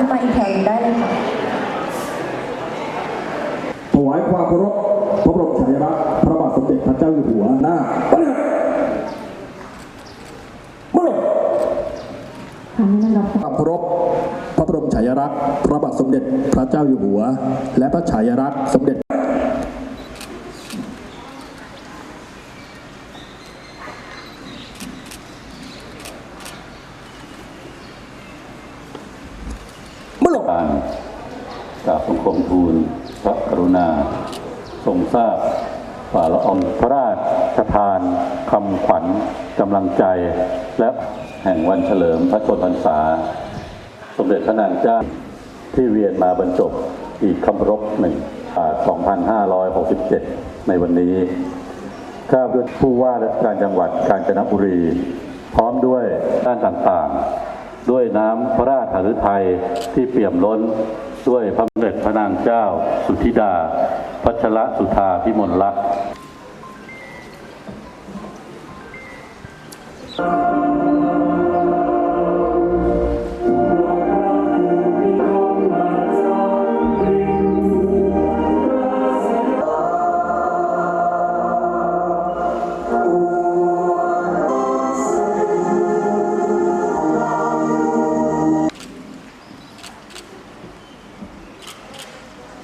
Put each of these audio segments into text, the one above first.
ขึ้นมาอีกแถวหนึ่งได้เลยค่ะ ถวายความเคารพพระบรมฉายาลักษณ์พระบาทสมเด็จพระเจ้าอยู่หัวหน้าปฏิบัติเมื่อความเคารพพระบรมฉายาลักษณ์พระบาทสมเด็จพระเจ้าอยู่หัว และพระฉายาลักษณ์สมเด็จ เมื่อลง การกราบบังคมทูลพระกรุณา ทรงทราบฝ่าละอองพระราชทานคำขวัญกำลังใจ และแห่งวันเฉลิมพระชนมพรรษา สมเด็จพระนางเจ้าที่เวียนมาบรรจบอีกคำรบหนึ่ง2567 ในวันนี้ ข้าพเจ้าผู้ว่าราชการจังหวัดกาญจนบุรี พร้อมด้วยด้านต่างๆ ด้วยน้ำพระราชหฤทัยที่เปี่ยมล้นด้วยพระเด็จพระนางเจ้า สุธิดา พัชรสุธาพิมลลักษณ์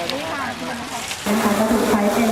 ะคะก็ถูกใช้เป็นที่